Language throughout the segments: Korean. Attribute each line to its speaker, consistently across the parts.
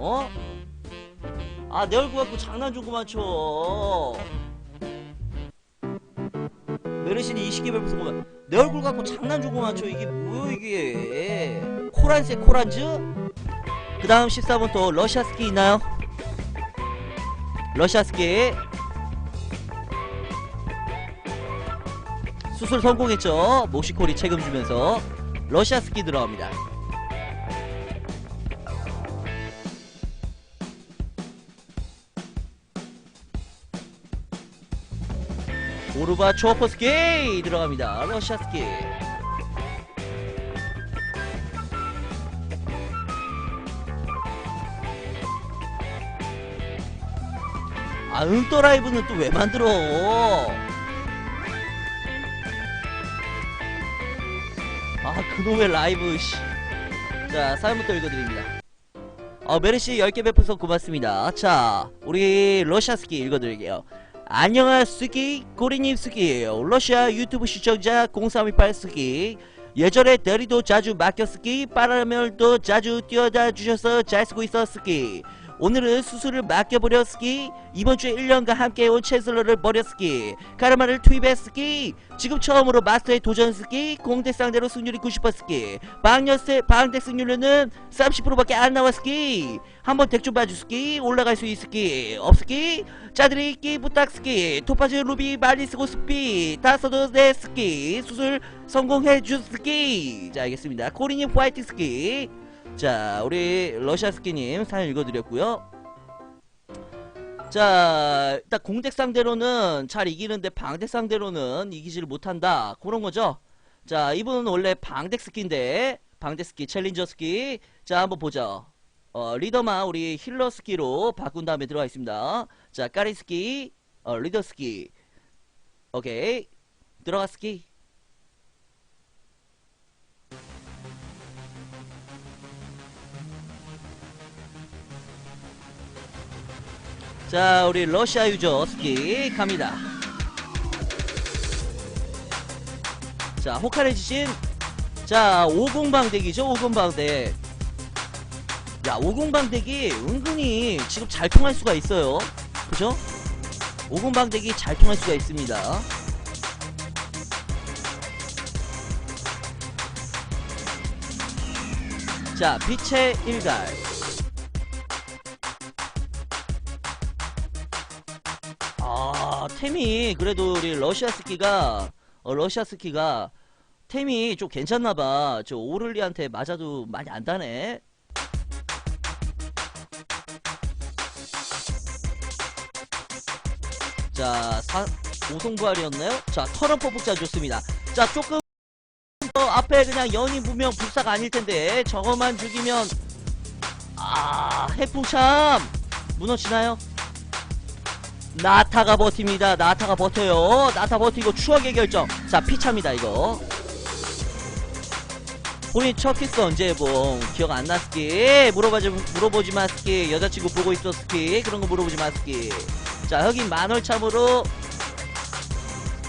Speaker 1: 어? 아 내 얼굴 갖고 장난 좀 그만 쳐 메르신이 이 시기 뵙고서 보면 내 얼굴 갖고 장난 좀 그만 쳐 이게 뭐야 이게 코란색 코란즈? 그 다음 14번 또 러시아 스키 있나요? 러시아 스키 수술 성공했죠 모시코리 책임지면서 러시아 스키 들어갑니다 오르바 초퍼 스키 들어갑니다. 러시아 스키 아 응떠라이브는 또 왜 만들어? 아 그놈의 라이브 씨. 자 사연부터 읽어드립니다. 어 메르시 10개 베풀서 고맙습니다. 자 우리 러시아 스키 읽어드릴게요 안녕하 스키 고리님 스키예요. 러시아 유튜브 시청자 0328 스키. 예전에 대리도 자주 맡겨 스키 빠르면도 자주 뛰어다 주셔서 잘 쓰고 있어 스키 오늘은 수술을 맡겨버려 스키 이번 주에 1년간 함께해온 채슬러를 스키 카르마를 스키 지금 처음으로 마스터에 도전 스키 공대 상대로 승률이 90% 스키 방역세 방대 승률은 30%밖에 안 스키 한번 덱 좀 봐주 스키 올라갈 수 있스키 없스키 짜들이 끼 부탁 스키 토파즈 루비 말리 쓰고 스피 다 써도 돼 스키 수술 성공해 주 스키 자 알겠습니다. 코리님 화이팅 스키 자 우리 러시아 스키님 사연 읽어드렸고요. 자 일단 공대 상대로는 잘 이기는데 방대 상대로는 이기지를 못한다. 그런 거죠? 자 이분은 원래 방대 스키인데 방대 스키 챌린저 스키. 자 한번 보죠. 어 리더만 우리 힐러 스키로 바꾼 다음에 들어가 있습니다. 자 까리 스키 어 리더 스키. 오케이. 들어가 스키 자 우리 러시아 유저 스키 갑니다. 자 호카레 지신. 자 50방대기죠 50방대. 야 50방대기 은근히 지금 잘 통할 수가 있어요. 그죠? 50방대기 잘 통할 수가 있습니다. 자 빛의 일갈 템이 그래도 우리 러시아 스키가 어, 러시아 스키가 템이 좀 괜찮나봐. 저 오를리한테 맞아도 많이 안 다네. 자 사, 오송부활이었나요? 자 털은 폭폭자. 좋습니다. 자 조금 더 앞에 그냥 연인 무명 불사가 아닐텐데 저거만 죽이면 아 해풍참. 무너지나요? 나타가 버팁니다. 나타가 버텨요. 나타 버티고 추억의 결정. 자, 피차입니다, 이거. 본인 첫 키스 언제 해봉? 기억 안 나스키? 물어보지, 물어보지 마스키. 여자친구 보고 있어, 스키. 그런 거 물어보지 마스키. 자, 여긴 만월참으로.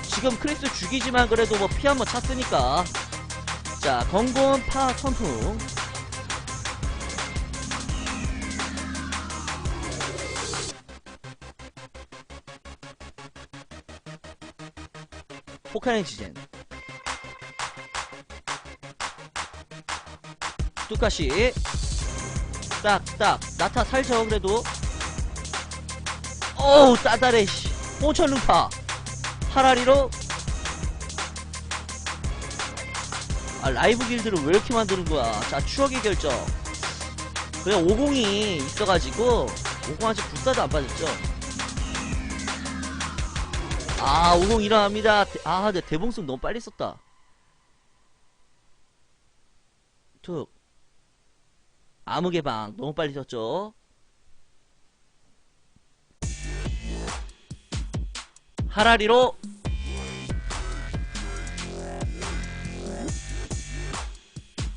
Speaker 1: 지금 크리스 죽이지만 그래도 뭐 피 한 번 찼으니까. 자, 건곤 파 선풍. 포카네 지젠 뚜까시. 딱딱. 나타 살죠 그래도. 어우 따다래 씨. 포천루파. 하라리로. 아 라이브 길드를 왜 이렇게 만드는 거야? 자 추억의 결정. 그냥 50이 있어가지고 50 아직 불사도 안 빠졌죠 아, 50 일어납니다. 대- 아, 근데 대봉승 너무 빨리 썼다. 툭. 암흑의 방 너무 빨리 썼죠. 하라리로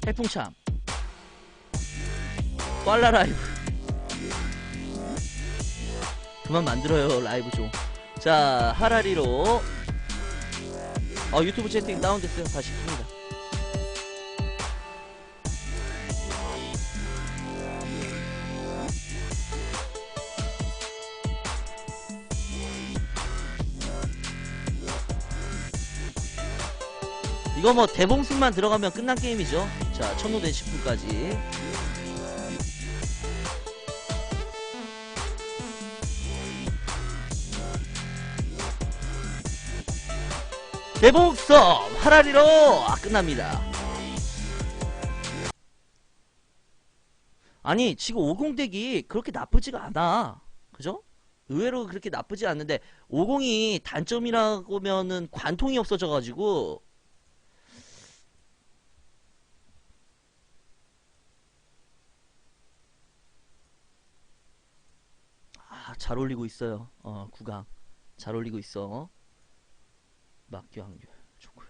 Speaker 1: 해풍참 꽐라 라이브 그만 만들어요 라이브 좀 자 하라리로. 어 유튜브 채팅 다운됐어요. 다시 큽니다. 이거 뭐 대봉승만 들어가면 끝난 게임이죠. 자 천호대 10분까지. 대봉섬 하라리로 아, 끝납니다. 아니 지금 50덱이 그렇게 나쁘지가 않아. 그죠? 의외로 그렇게 나쁘지 않는데 50이 단점이라고면은 관통이 없어져가지고 아, 잘 올리고 있어요. 어, 구강. 잘 올리고 있어. 막기 확률 좋고요.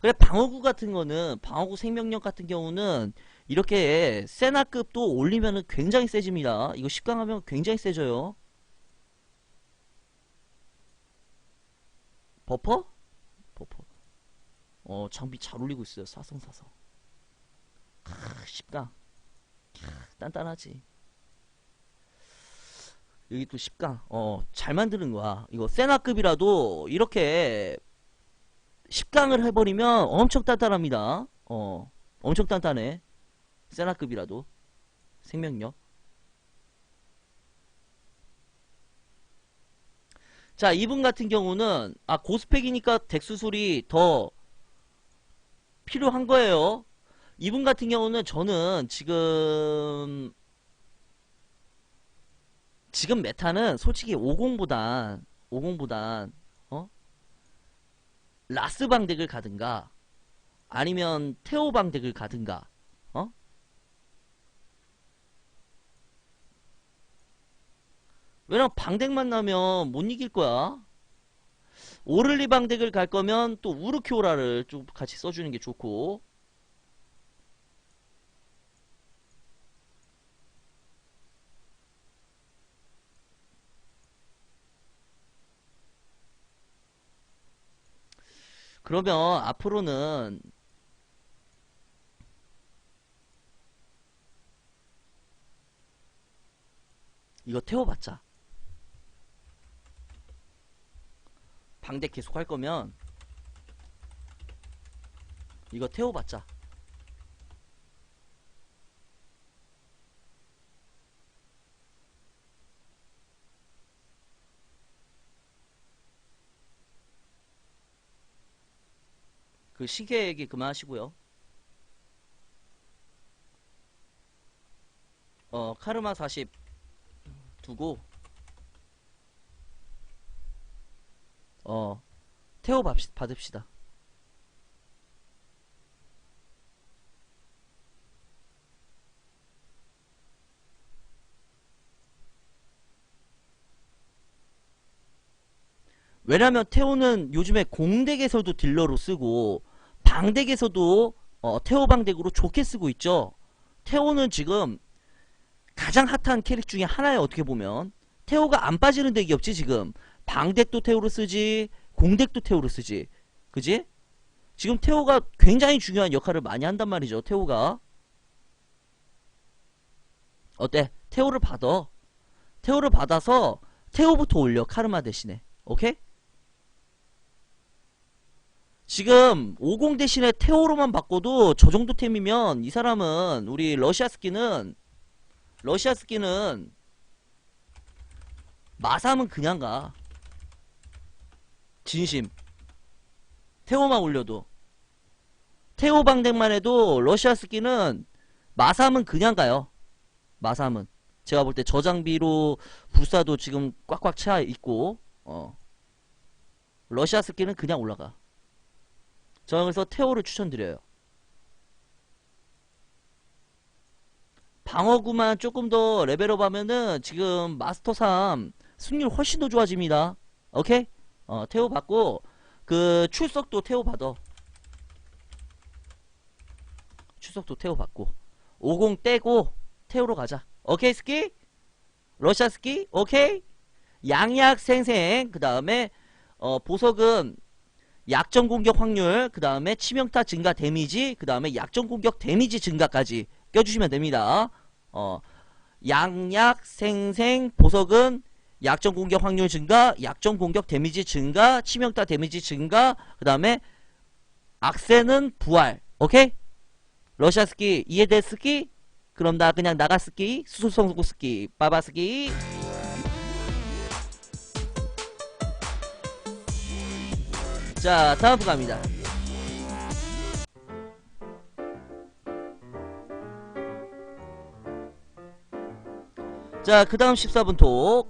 Speaker 1: 그래 방어구 같은 거는 방어구 생명력 같은 경우는 이렇게 세나급도 올리면은 굉장히 세집니다. 이거 10강 하면 굉장히 세져요. 버퍼? 버퍼. 어, 장비 잘 올리고 있어요. 사성사성. 크, 10강. 크, 단단하지. 여기 또 10강. 어, 잘 만드는 거야. 이거 세나급이라도 이렇게 10강을 해버리면 엄청 단단합니다. 어, 엄청 단단해. 세나급이라도. 생명력. 자, 이분 같은 경우는, 아, 고스펙이니까 덱수술이 더 필요한 거예요. 이분 같은 경우는 저는 지금, 지금 메타는 솔직히 50보단, 50보단, 어? 라스 방 덱을 가든가, 아니면 테오 방 덱을 가든가, 어? 왜냐면 방덱만 나면 못 이길 거야. 오를리 방덱을 갈 거면 또 우르키오라를 좀 같이 써주는 게 좋고. 그러면 앞으로는 이거 태워봤자 방대 계속 할 거면 이거 태워봤자 그 시계 얘기 그만하시고요 어 카르마 40 두고 어 받- 받읍시다. 왜냐면 태호는 요즘에 공덱에서도 딜러로 쓰고 방덱에서도 어, 태호 방덱으로 좋게 쓰고 있죠. 태호는 지금 가장 핫한 캐릭 중에 하나에 어떻게 보면 태호가 안 빠지는 덱이 없지 지금 방덱도 태호로 쓰지 공덱도 태호로 쓰지 그지? 지금 태호가 굉장히 중요한 역할을 많이 한단 말이죠 태호가 어때? 태호를 받아 태호를 받아서 태호부터 올려 카르마 대신에 오케이? 지금 50 대신에 태호로만 바꿔도 저 정도 템이면 이 사람은 우리 러시아 스키는 러시아 스키는 마삼은 그냥 가. 진심. 태호만 올려도. 태호 방댕만 해도 러시아 스키는 마삼은 그냥 가요. 마삼은. 제가 볼 때 저장비로 불사도 지금 꽉꽉 차 있고, 어. 러시아 스키는 그냥 올라가. 저는 그래서 태호를 추천드려요. 방어구만 조금 더 레벨업 하면은 지금 마스터 3 승률 훨씬 더 좋아집니다. 오케이? 어, 태호 받고 그 출석도 태호 받아. 출석도 태호 받고 50 떼고 태호로 가자. 오케이 스키? 러시아 스키? 오케이? 양약 생생 그 다음에 어 보석은 약점 공격 확률 그 다음에 치명타 증가 데미지 그 다음에 약점 공격 데미지 증가까지 껴주시면 됩니다. 어, 양약, 생생, 보석은 약점 공격 확률 증가, 약점 공격 데미지 증가, 치명타 데미지 증가, 그 다음에 악세는 부활. 오케이? 러시아 스키 이해됐스키? 그럼 나 그냥 나가 스키, 수소성구 스키, 빠바스키. 자, 다음 분 갑니다. 자, 그 다음 14분 톡.